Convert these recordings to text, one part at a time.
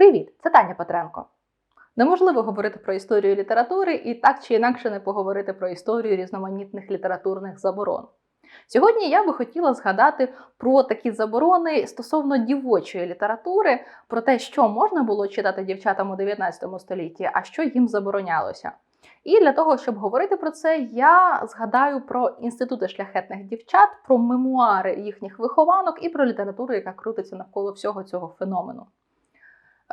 Привіт, це Таня Петренко. Неможливо говорити про історію літератури і так чи інакше не поговорити про історію різноманітних літературних заборон. Сьогодні я би хотіла згадати про такі заборони стосовно дівочої літератури, про те, що можна було читати дівчатам у 19 столітті, а що їм заборонялося. І для того, щоб говорити про це, я згадаю про інститути шляхетних дівчат, про мемуари їхніх вихованок і про літературу, яка крутиться навколо всього цього феномену.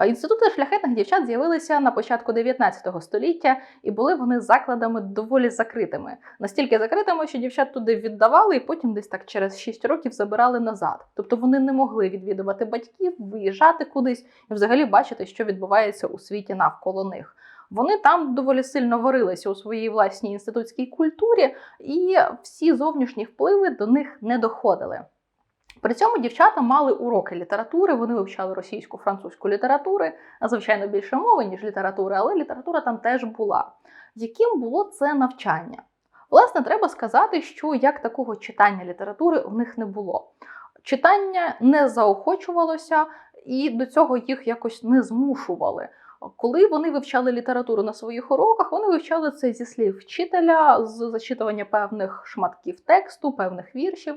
Інститути шляхетних дівчат з'явилися на початку 19 століття, і були вони закладами доволі закритими. Настільки закритими, що дівчат туди віддавали, і потім десь так через 6 років забирали назад. Тобто вони не могли відвідувати батьків, виїжджати кудись і взагалі бачити, що відбувається у світі навколо них. Вони там доволі сильно варилися у своїй власній інститутській культурі, і всі зовнішні впливи до них не доходили. При цьому дівчата мали уроки літератури, вони вивчали російську, французьку літератури, звичайно, більше мови, ніж літератури, але література там теж була. Яким було це навчання? Власне, треба сказати, що як такого читання літератури у них не було. Читання не заохочувалося, і до цього їх якось не змушували. Коли вони вивчали літературу на своїх уроках, вони вивчали це зі слів вчителя, з зачитування певних шматків тексту, певних віршів,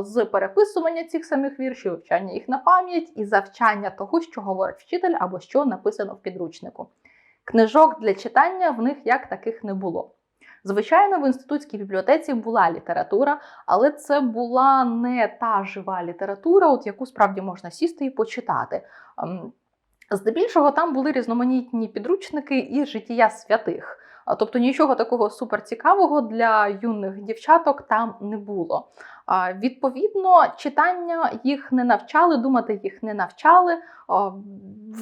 з переписування цих самих віршів, вивчання їх на пам'ять і завчання того, що говорить вчитель або що написано в підручнику. Книжок для читання в них як таких не було. Звичайно, в інститутській бібліотеці була література, але це була не та жива література, от яку справді можна сісти і почитати. Здебільшого там були різноманітні підручники і життя святих. Тобто нічого такого суперцікавого для юних дівчаток там не було. Відповідно, читання їх не навчали, думати їх не навчали.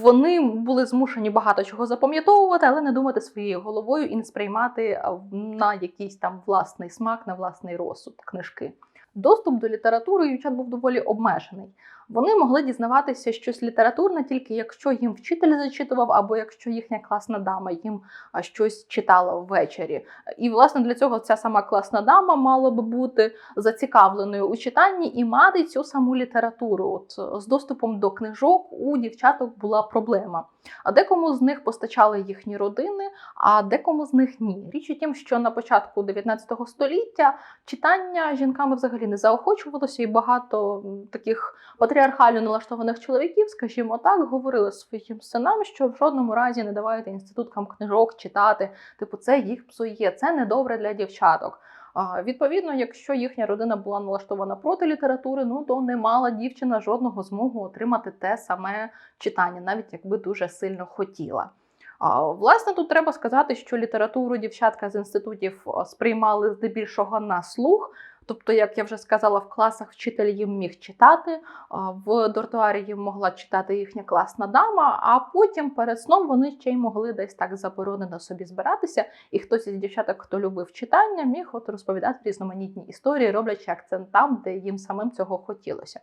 Вони були змушені багато чого запам'ятовувати, але не думати своєю головою і не сприймати на якийсь там власний смак, на власний розсуд книжки. Доступ до літератури дівчат був доволі обмежений. Вони могли дізнаватися щось літературне тільки якщо їм вчитель зачитував, або якщо їхня класна дама їм щось читала ввечері. І, власне, для цього ця сама класна дама мала би бути зацікавленою у читанні і мати цю саму літературу. От з доступом до книжок у дівчаток була проблема. А декому з них постачали їхні родини, а декому з них ні. Річ у тім, що на початку 19 століття читання жінками взагалі не заохочувалося, і багато таких патріархально налаштованих чоловіків, скажімо так, говорили своїм синам, що в жодному разі не давайте інституткам книжок читати. Типу, це їх псує, це недобре для дівчаток. Відповідно, якщо їхня родина була налаштована проти літератури, ну то не мала дівчина жодного змогу отримати те саме читання, навіть якби дуже сильно хотіла. Власне, тут треба сказати, що літературу дівчатка з інститутів сприймали здебільшого на слух. Тобто, як я вже сказала, в класах вчитель їм міг читати, в дортуарі їм могла читати їхня класна дама, а потім перед сном вони ще й могли десь так заборонено собі збиратися. І хтось із дівчаток, хто любив читання, міг от розповідати різноманітні історії, роблячи акцент там, де їм самим цього хотілося.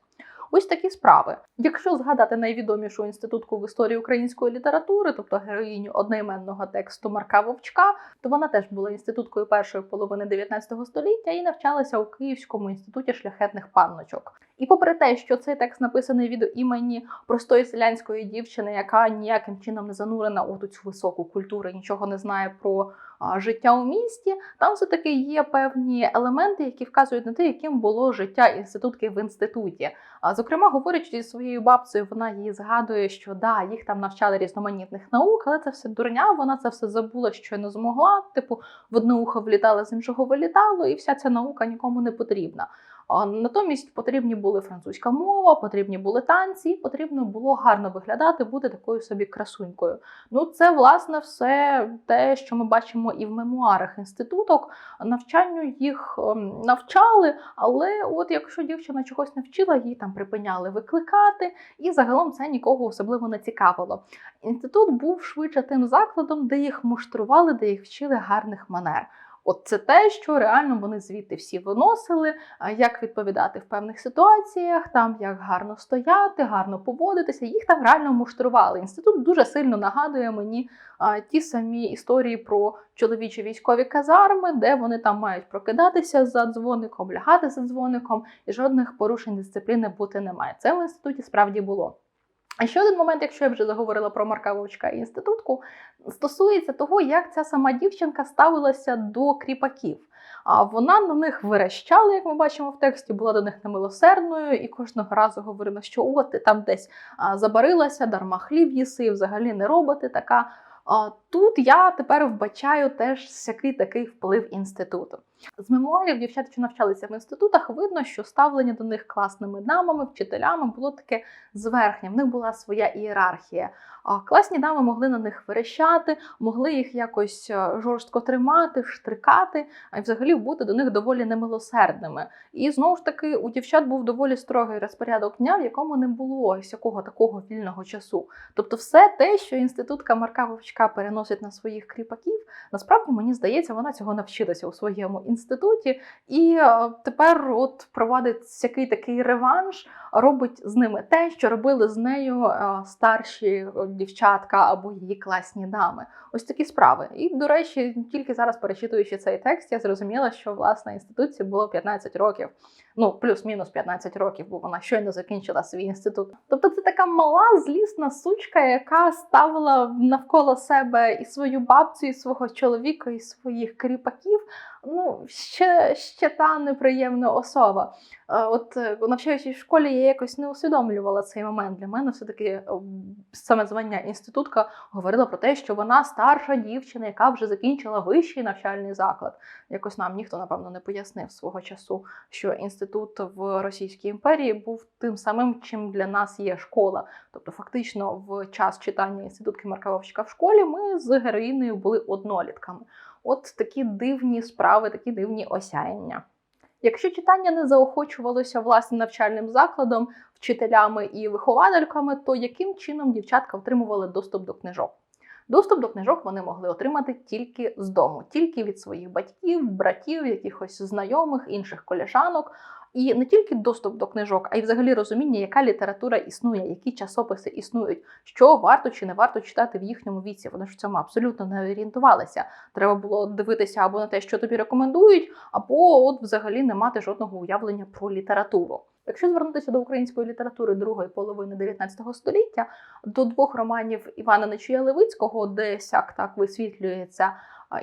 Ось такі справи. Якщо згадати найвідомішу інститутку в історії української літератури, тобто героїню одноіменного тексту Марка Вовчка, то вона теж була інституткою першої половини 19 століття і навчалася у Київському інституті шляхетних панночок. І попри те, що цей текст написаний від імені простої селянської дівчини, яка ніяким чином не занурена у цю високу культуру, нічого не знає про життя у місті, там все таки є певні елементи, які вказують на те, яким було життя інститутки в інституті. Зокрема, говорячи зі своєю бабцею, вона її згадує, що да, їх там навчали різноманітних наук, але це все дурня. Вона це все забула, що не змогла. Типу, в одне ухо влітало, з іншого вилітало, і вся ця наука нікому не потрібна. Натомість потрібні були французька мова, потрібні були танці, потрібно було гарно виглядати, бути такою собі красунькою. Ну, це власне все те, що ми бачимо і в мемуарах інституток. Навчанню їх ем, навчали, але от якщо дівчина чогось не вчила, її там припиняли викликати, і загалом це нікого особливо не цікавило. Інститут був швидше тим закладом, де їх муштрували, де їх вчили гарних манер. От це те, що реально вони звідти всі виносили, як відповідати в певних ситуаціях, там як гарно стояти, гарно поводитися. Їх там реально муштрували. Інститут дуже сильно нагадує мені ті самі історії про чоловічі військові казарми, де вони там мають прокидатися за дзвоником, лягати за дзвоником, і жодних порушень дисципліни бути немає. Це в інституті справді було. А ще один момент, якщо я вже заговорила про Марка Вовчка і інститутку, стосується того, як ця сама дівчинка ставилася до кріпаків. А вона на них верещала, як ми бачимо в тексті, була до них немилосердною і кожного разу говорила, що от ти там десь забарилася, дарма хліб їси, взагалі не роботи така. Тут я тепер вбачаю теж всякий такий вплив інституту. З мемуарів дівчат, що навчалися в інститутах, видно, що ставлення до них класними дамами, вчителями було таке зверхнє. В них була своя ієрархія. Класні дами могли на них верещати, могли їх якось е, жорстко тримати, штрикати, а й взагалі бути до них доволі немилосердними. І знову ж таки у дівчат був доволі строгий розпорядок дня, в якому не було всякого такого вільного часу. Тобто, все те, що інститутка Марка Вовчка переносить на своїх кріпаків, насправді мені здається, вона цього навчилася у своєму інституті, і е, тепер от проводить всякий такий реванш, робить з ними те, що робили з нею е, старші дівчатка або її класні дами. Ось такі справи. І, до речі, тільки зараз перечитуючи цей текст, я зрозуміла, що власне інституції було 15 років. Ну, плюс-мінус 15 років, бо вона щойно закінчила свій інститут. Тобто, це така мала злісна сучка, яка ставила навколо себе і свою бабцю, і свого чоловіка, і своїх кріпаків. Ну, ще, ще та неприємна особа. Е, От е, навчаючись в школі, я якось не усвідомлювала цей момент. Для мене все-таки е, саме звання інститутка говорила про те, що вона старша дівчина, яка вже закінчила вищий навчальний заклад. Якось нам ніхто, напевно, не пояснив свого часу, що інститут в Російській імперії був тим самим, чим для нас є школа. Тобто, фактично, в час читання інститутки Марка Вовчика в школі ми з героїнею були однолітками. От такі дивні справи, такі дивні осяяння. Якщо читання не заохочувалося власним навчальним закладом, вчителями і виховательками, то яким чином дівчатка отримували доступ до книжок? Доступ до книжок вони могли отримати тільки з дому, тільки від своїх батьків, братів, якихось знайомих, інших колежанок. І не тільки доступ до книжок, а й взагалі розуміння, яка література існує, які часописи існують, що варто чи не варто читати в їхньому віці. Вони ж в цьому абсолютно не орієнтувалися. Треба було дивитися або на те, що тобі рекомендують, або от взагалі не мати жодного уявлення про літературу. Якщо звернутися до української літератури другої половини 19 століття, до двох романів Івана Нечуя Левицького, де сяк так висвітлюється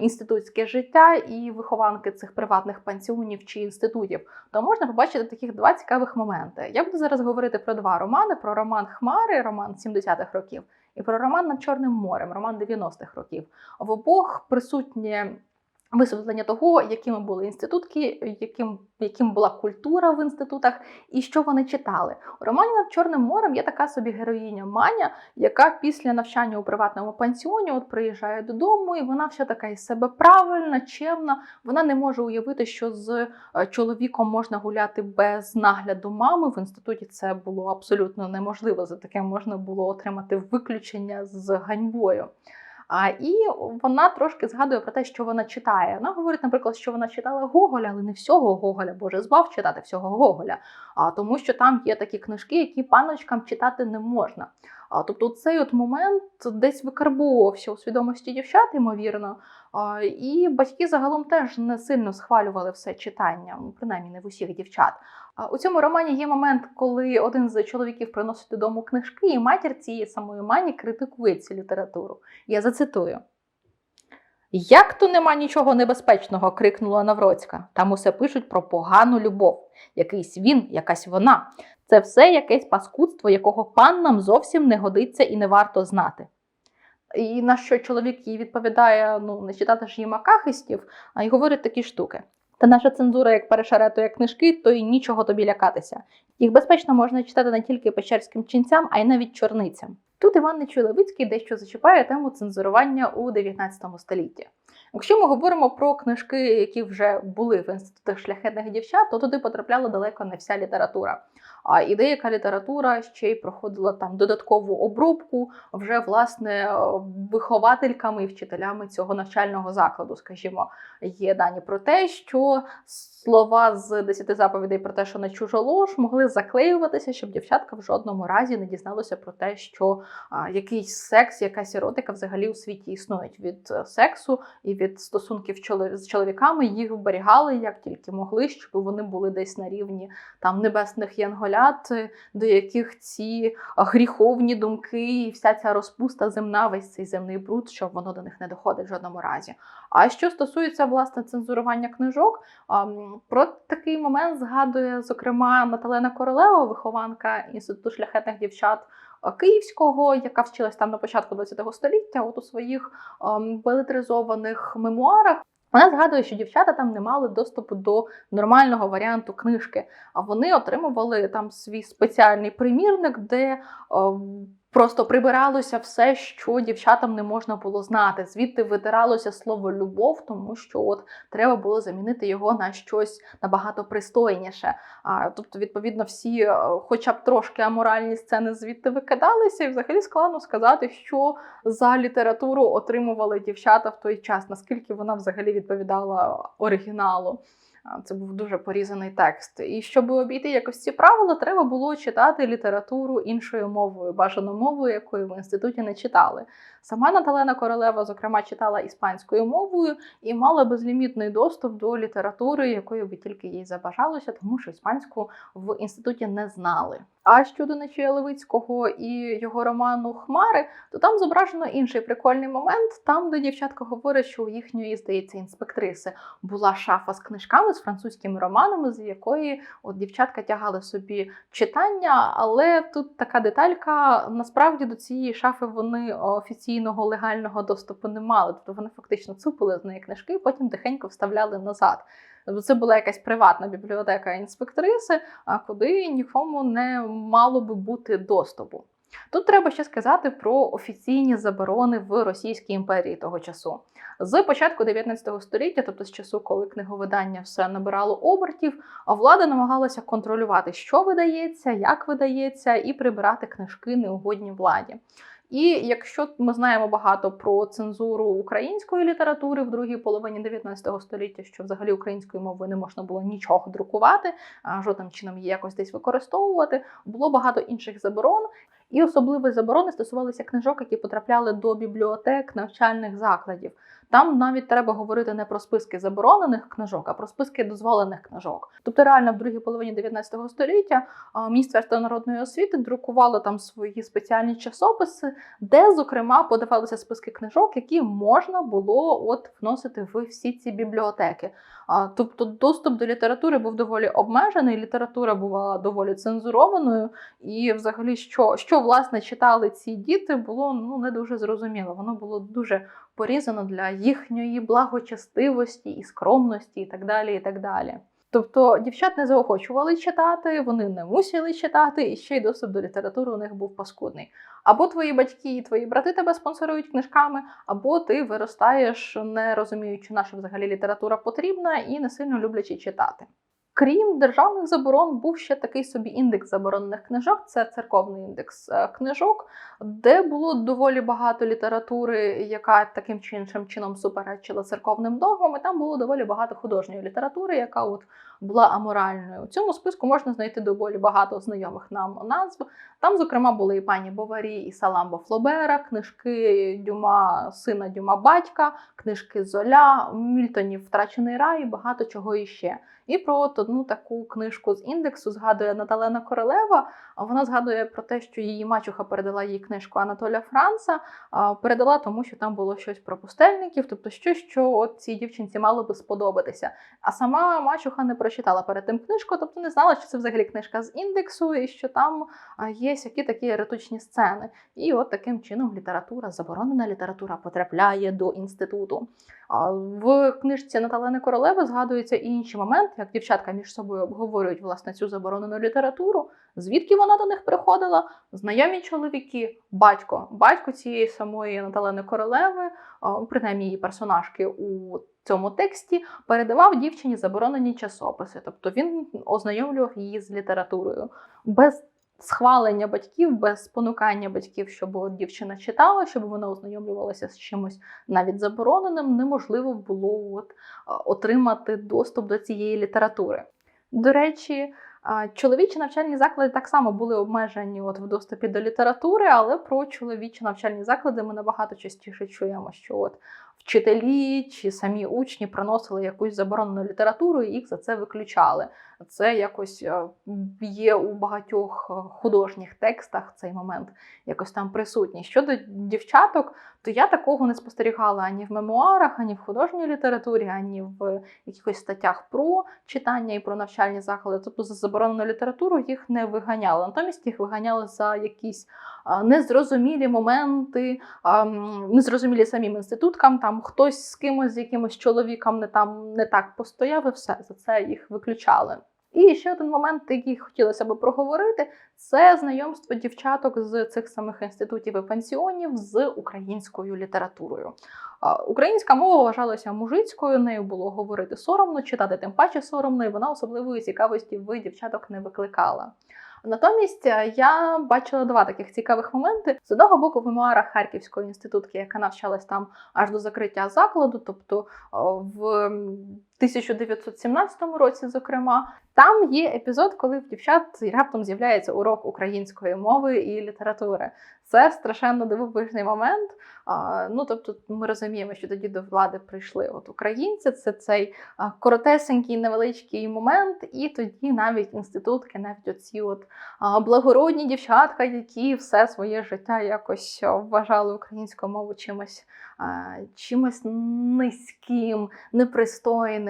інститутське життя і вихованки цих приватних пансіонів чи інститутів, то можна побачити таких два цікавих моменти. Я буду зараз говорити про два романи: про роман Хмари, роман 70-х років, і про роман над Чорним морем, роман 90-х років. В обох присутнє висвітлення того, якими були інститутки, яким, яким була культура в інститутах і що вони читали. У романі над Чорним морем є така собі героїня Маня, яка після навчання у приватному пансіоні от приїжджає додому, і вона вся така із себе правильна, чемна. Вона не може уявити, що з е, чоловіком можна гуляти без нагляду мами. В інституті це було абсолютно неможливо. За таке можна було отримати виключення з ганьбою. А і вона трошки згадує про те, що вона читає. Вона говорить, наприклад, що вона читала Гоголя, але не всього Гоголя, Боже, збав читати всього Гоголя. А тому, що там є такі книжки, які паночкам читати не можна. А тобто, цей от момент десь викарбовувався у свідомості дівчат, ймовірно. А, і батьки загалом теж не сильно схвалювали все читання, принаймні не в усіх дівчат. А у цьому романі є момент, коли один з чоловіків приносить додому книжки, і матір цієї самої мані критикує цю літературу. Я зацитую. Як то нема нічого небезпечного, крикнула Навроцька. Там усе пишуть про погану любов. Якийсь він, якась вона. Це все якесь паскудство, якого пан нам зовсім не годиться і не варто знати. І на що чоловік їй відповідає: ну, не читати ж їй макахистів, а й говорить такі штуки. Та наша цензура як перешаретує книжки, то й нічого тобі лякатися. Їх безпечно можна читати не тільки печерським ченцям, а й навіть чорницям. Тут Іван Нечуй-Левицький дещо зачіпає тему цензурування у 19 столітті. Якщо ми говоримо про книжки, які вже були в інститутах шляхетних дівчат, то туди потрапляла далеко не вся література. А і деяка література ще й проходила там додаткову обробку вже власне виховательками і вчителями цього навчального закладу. Скажімо, є дані про те, що слова з десяти заповідей про те, що не чужолож, могли заклеюватися, щоб дівчатка в жодному разі не дізналося про те, що а, якийсь секс, якась еротика взагалі у світі існують від е, сексу і від стосунків з чоловіками їх вберігали як тільки могли, щоб вони були десь на рівні там небесних янголят, е, до яких ці гріховні думки і вся ця розпуста земна, весь цей земний бруд, щоб воно до них не доходить в жодному разі. А що стосується власне цензурування книжок, про такий момент згадує зокрема Наталена Королева, вихованка інституту шляхетних дівчат. Київського, яка вчилась там на початку ХХ століття, от у своїх ем, белетризованих мемуарах, вона згадує, що дівчата там не мали доступу до нормального варіанту книжки, а вони отримували там свій спеціальний примірник, де ем, просто прибиралося все, що дівчатам не можна було знати. Звідти витиралося слово любов, тому що от треба було замінити його на щось набагато пристойніше. А, тобто, відповідно, всі, е, хоча б трошки аморальні сцени звідти викидалися, і взагалі складно сказати, що за літературу отримували дівчата в той час, наскільки вона взагалі відповідала оригіналу. Це був дуже порізаний текст. І щоб обійти якось ці правила, треба було читати літературу іншою мовою, бажано мовою, якою в інституті не читали. Сама Наталена Королева, зокрема, читала іспанською мовою і мала безлімітний доступ до літератури, якою би тільки їй забажалося, тому що іспанську в інституті не знали. А щодо Нечія Левицького і його роману Хмари, то там зображено інший прикольний момент, там, де дівчатка говорять, що у їхньої, здається, інспектриси була шафа з книжками, з французькими романами, з якої от дівчатка тягали собі читання. Але тут така деталька: насправді до цієї шафи вони офіційного легального доступу не мали. Тобто вони фактично цупили з неї книжки, потім тихенько вставляли назад. Це була якась приватна бібліотека інспектриси, куди нікому не мало би бути доступу. Тут треба ще сказати про офіційні заборони в Російській імперії того часу. З початку 19 століття, тобто з часу, коли книговидання все набирало обертів, влада намагалася контролювати, що видається, як видається, і прибирати книжки неугодні владі. І якщо ми знаємо багато про цензуру української літератури в другій половині 19 століття, що взагалі українською мовою не можна було нічого друкувати, а жодним чином її якось десь використовувати, було багато інших заборон. І особливі заборони стосувалися книжок, які потрапляли до бібліотек навчальних закладів. Там навіть треба говорити не про списки заборонених книжок, а про списки дозволених книжок. Тобто, реально, в другій половині 19 століття Міністерство народної освіти друкувало там свої спеціальні часописи, де, зокрема, подавалися списки книжок, які можна було от вносити в всі ці бібліотеки. Тобто, доступ до літератури був доволі обмежений, література була доволі цензурованою, і, взагалі, що, що власне читали ці діти, було ну не дуже зрозуміло. Воно було дуже порізано для їхньої благочестивості і скромності, і так далі. і так далі. Тобто дівчат не заохочували читати, вони не мусили читати, і ще й доступ до літератури у них був паскудний. Або твої батьки і твої брати тебе спонсорують книжками, або ти виростаєш, не розуміючи, на що взагалі література потрібна, і не сильно люблячи читати. Крім державних заборон, був ще такий собі індекс заборонених книжок. Це церковний індекс е, книжок, де було доволі багато літератури, яка таким чи іншим чином суперечила церковним догмам. і Там було доволі багато художньої літератури, яка от була аморальною. У цьому списку можна знайти доволі багато знайомих нам назв. Там, зокрема, були і пані Боварі, і Саламбо Флобера, книжки Дюма, сина Дюма батька, книжки Золя, Мільтонів Втрачений рай і багато чого іще. І про от одну таку книжку з індексу згадує Наталена Королева. Вона згадує про те, що її мачуха передала їй книжку Анатоля Франца. Передала тому, що там було щось про пустельників, тобто щось, що от цій дівчинці мало би сподобатися. А сама мачуха не прочитала перед тим книжку, тобто не знала, що це взагалі книжка з індексу, і що там є всякі такі еретичні сцени. І от таким чином література, заборонена література потрапляє до інституту. В книжці Наталени Королеви згадується і інший момент, як дівчатка між собою обговорюють власне цю заборонену літературу, звідки вона до них приходила, знайомі чоловіки, батько, батько цієї самої Наталени Королеви, принаймні її персонажки у цьому тексті, передавав дівчині заборонені часописи, тобто він ознайомлював її з літературою. Без схвалення батьків, без спонукання батьків, щоб дівчина читала, щоб вона ознайомлювалася з чимось навіть забороненим, неможливо було от, отримати доступ до цієї літератури. До речі, чоловічі навчальні заклади так само були обмежені от в доступі до літератури, але про чоловічі навчальні заклади ми набагато частіше чуємо, що от вчителі чи самі учні приносили якусь заборонену літературу, і їх за це виключали. Це якось е, є у багатьох е, художніх текстах цей момент якось там присутній. Щодо дівчаток, то я такого не спостерігала ані в мемуарах, ані в художній літературі, ані в якихось статтях про читання і про навчальні заклади. Тобто за заборонену літературу їх не виганяли. Натомість їх виганяли за якісь незрозумілі моменти, незрозумілі самим інституткам. Там хтось з кимось, з якимось чоловіком не там не так постояв, і все за це їх виключали. І ще один момент, який хотілося би проговорити, це знайомство дівчаток з цих самих інститутів і пансіонів з українською літературою. Українська мова вважалася мужицькою, нею було говорити соромно, читати тим паче соромно, і вона особливої цікавості в дівчаток не викликала. Натомість е, я бачила два таких цікавих моменти. З одного боку, в мемуарах Харківської інститутки, яка навчалась там аж до закриття закладу, тобто в 1917 році, зокрема, там є епізод, коли в дівчат раптом з'являється урок української мови і літератури. Це страшенно дивовижний момент. Ну тобто, ми розуміємо, що тоді до влади прийшли от українці. Це цей коротесенький невеличкий момент, і тоді навіть інститутки, навіть оці от благородні дівчатка, які все своє життя якось вважали українську мову чимось. Чимось низьким, непристойним.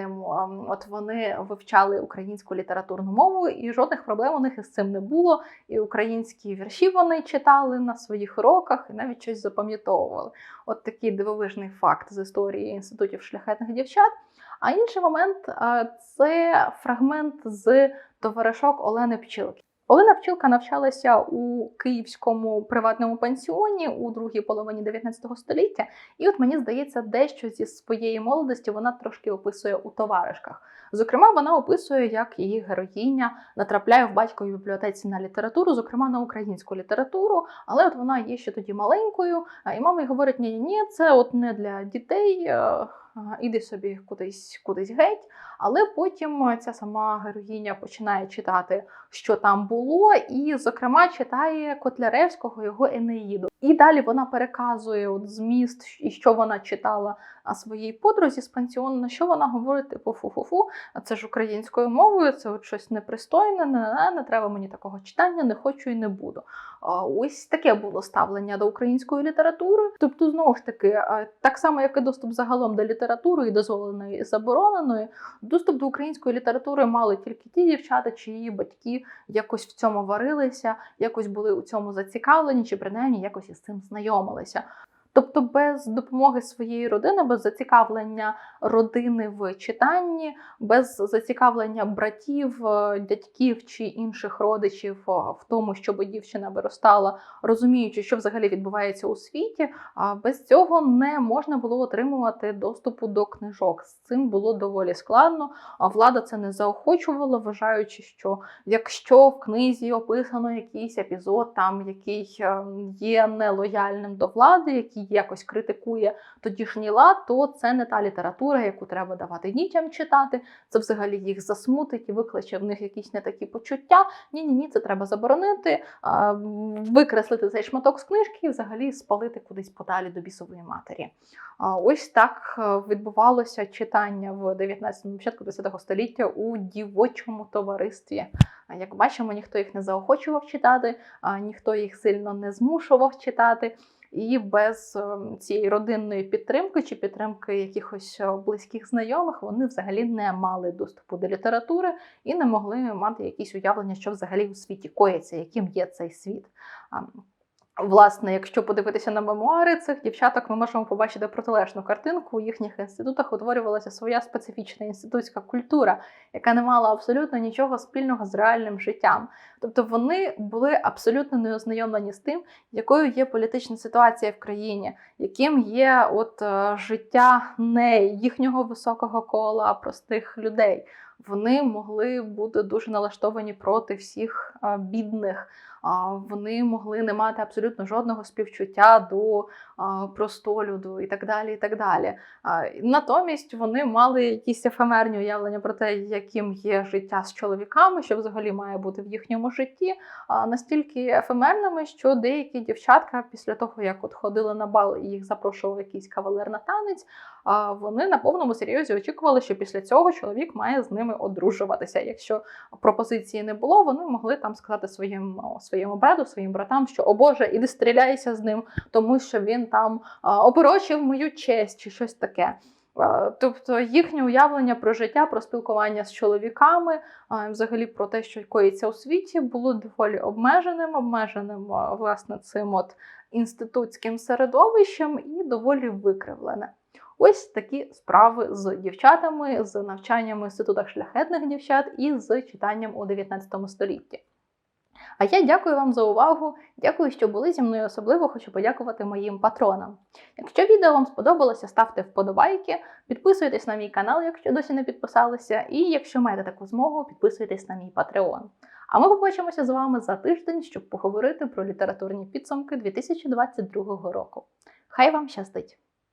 От вони вивчали українську літературну мову, і жодних проблем у них із цим не було. І українські вірші вони читали на своїх уроках і навіть щось запам'ятовували. От такий дивовижний факт з історії інститутів шляхетних дівчат. А інший момент це фрагмент з товаришок Олени Пчілки. Олена Пчілка навчалася у київському приватному пансіоні у другій половині 19 століття, і от мені здається, дещо зі своєї молодості вона трошки описує у товаришках. Зокрема, вона описує, як її героїня натрапляє в батьковій бібліотеці на літературу, зокрема на українську літературу, але от вона є ще тоді маленькою, і мама й говорить: ні, ні, це от не для дітей. Іди собі кудись кудись геть, але потім ця сама героїня починає читати, що там було, і, зокрема, читає Котляревського його Енеїду. І далі вона переказує от зміст, і що вона читала своїй подрузі з пансіону, на що вона говорить, типу фу-фу-фу, це ж українською мовою, це от щось непристойне, не, не, не треба мені такого читання, не хочу і не буду. Ось таке було ставлення до української літератури. Тобто, знову ж таки, так само, як і доступ загалом до літератури, і дозволеної і забороненої, доступ до української літератури мали тільки ті дівчата, чиї батьки якось в цьому варилися, якось були у цьому зацікавлені, чи принаймні якось із цим знайомилися. Тобто без допомоги своєї родини, без зацікавлення родини в читанні, без зацікавлення братів, е, дядьків чи інших родичів е, в тому, щоб дівчина виростала, розуміючи, що взагалі відбувається у світі, без цього не можна було отримувати доступу до книжок. З цим було доволі складно. А влада це не заохочувала, вважаючи, що якщо в книзі описано якийсь епізод, там який е, є нелояльним до влади, який якось критикує тодішній лад, то це не та література, яку треба давати дітям читати. Це взагалі їх засмутить і викличе в них якісь не такі почуття. Ні, ні, ні, це треба заборонити, викреслити цей шматок з книжки і взагалі спалити кудись подалі до бісової матері. Ось так е, відбувалося читання в 19 початку 20 століття у дівочому товаристві. Як бачимо, ніхто їх не заохочував читати, ніхто їх сильно не змушував читати. І без ем, цієї родинної підтримки чи підтримки якихось е, близьких знайомих вони взагалі не мали доступу до літератури і не могли мати якісь уявлення, що взагалі у світі коїться, яким є цей світ. Власне, якщо подивитися на мемуари цих дівчаток, ми можемо побачити протилежну картинку. У їхніх інститутах утворювалася своя специфічна інститутська культура, яка не мала абсолютно нічого спільного з реальним життям. Тобто вони були абсолютно не ознайомлені з тим, якою є політична ситуація в країні, яким є от е, життя не їхнього високого кола, простих людей. Вони могли бути дуже налаштовані проти всіх бідних вони могли не мати абсолютно жодного співчуття до простолюду і так далі. і так далі. Натомість вони мали якісь ефемерні уявлення про те, яким є життя з чоловіками, що взагалі має бути в їхньому житті, настільки ефемерними, що деякі дівчатка після того, як от ходили на бал і їх запрошував якийсь кавалер на танець, вони на повному серйозі очікували, що після цього чоловік має з ними одружуватися. Якщо пропозиції не було, вони могли там сказати своїм своєму брату, своїм братам, що о Боже, іди стріляйся з ним, тому що він там а, опорочив мою честь чи щось таке. Тобто їхнє уявлення про життя, про спілкування з чоловіками, взагалі про те, що коїться у світі, було доволі обмеженим, обмеженим власне цим от інститутським середовищем і доволі викривлене. Ось такі справи з дівчатами, з навчанням в інститутах шляхетних дівчат і з читанням у 19 столітті. А я дякую вам за увагу. Дякую, що були зі мною. Особливо хочу подякувати моїм патронам. Якщо відео вам сподобалося, ставте вподобайки, підписуйтесь на мій канал, якщо досі не підписалися, і якщо маєте таку змогу, підписуйтесь на мій Patreon. А ми побачимося з вами за тиждень, щоб поговорити про літературні підсумки 2022 року. Хай вам щастить!